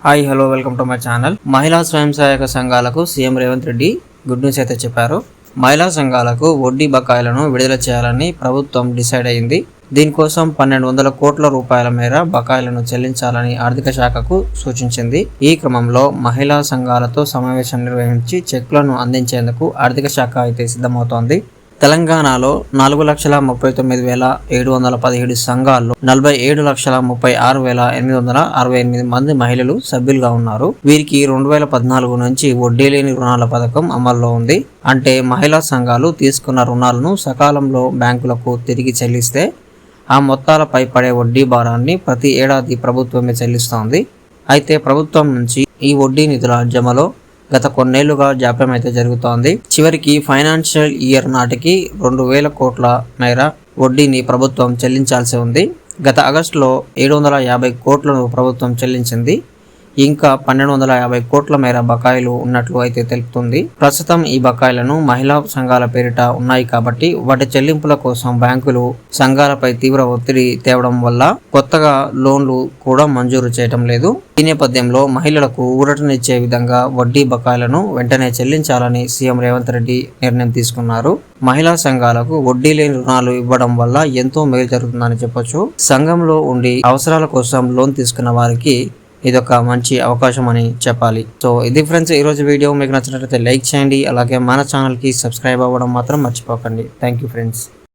Hi hello welcome to my channel మహిళా స్వయం సహాయక సంఘాలకు CM Revanth Reddy good news అయితే చెప్పారు. మహిళా సంఘాలకు వడ్డీ బకాయిలను విడుదల చేయాలని ప్రభుత్వం డిసైడ్ అయింది. దీనికోసం పన్నెండు వందల కోట్ల రూపాయల మేర బకాయిలను చెల్లించాలని ఆర్థిక శాఖకు సూచించింది. ఈ క్రమంలో మహిళా సంఘాలతో సమావేశం నిర్వహించి చెక్లను అందించేందుకు ఆర్థిక శాఖ అయితే సిద్ధమవుతోంది. తెలంగాణలో నాలుగు లక్షల ముప్పై తొమ్మిది వేల ఏడు వందల పదిహేడు సంఘాల్లో నలభై ఏడు లక్షల ముప్పై ఆరు వేల ఎనిమిది వందల అరవై ఎనిమిది మంది మహిళలు సభ్యులుగా ఉన్నారు. వీరికి రెండు వేల పద్నాలుగు నుంచి వడ్డీ లేని రుణాల పథకం అమల్లో ఉంది. అంటే మహిళా సంఘాలు తీసుకున్న రుణాలను సకాలంలో బ్యాంకులకు తిరిగి చెల్లిస్తే ఆ మొత్తాలపై పడే వడ్డీ భారాన్ని ప్రతి ఏడాది ప్రభుత్వమే చెల్లిస్తోంది. అయితే ప్రభుత్వం నుంచి ఈ వడ్డీ నిధుల జమలో గత కొన్నేళ్ళుగా జాప్యం అయితే జరుగుతోంది. చివరికి ఫైనాన్షియల్ ఇయర్ నాటికి రెండు వేల కోట్ల మేర వడ్డీని ప్రభుత్వం చెల్లించాల్సి ఉంది. గత ఆగస్టులో ఏడు వందల యాభై కోట్లను ప్రభుత్వం చెల్లించింది. ఇంకా పన్నెండు వందల యాభై కోట్ల మేర బకాయిలు ఉన్నట్లు అయితే తెలుపుతుంది. ప్రస్తుతం ఈ బకాయిలను మహిళా సంఘాల పేరిట ఉన్నాయి కాబట్టి వాటి చెల్లింపుల కోసం బ్యాంకులు సంఘాలపై తీవ్ర ఒత్తిడి తేవడం వల్ల కొత్తగా లోన్లు కూడా మంజూరు చేయటం లేదు. ఈ నేపథ్యంలో మహిళలకు ఊరటనిచ్చే విధంగా వడ్డీ బకాయిలను వెంటనే చెల్లించాలని సీఎం రేవంత్ రెడ్డి నిర్ణయం తీసుకున్నారు. మహిళా సంఘాలకు వడ్డీ లేని రుణాలు ఇవ్వడం వల్ల ఎంతో మేలు జరుగుతుందని చెప్పొచ్చు. సంఘంలో ఉండి అవసరాల కోసం లోన్ తీసుకున్న వారికి ఇదొక మంచి అవకాశం అని చెప్పాలి. సో ఇది ఫ్రెండ్స్ ఈరోజు వీడియో మీకు నచ్చినట్లయితే లైక్ చేయండి. అలాగే మన ఛానల్కి సబ్స్క్రైబ్ అవ్వడం మాత్రం మర్చిపోకండి. Thank you friends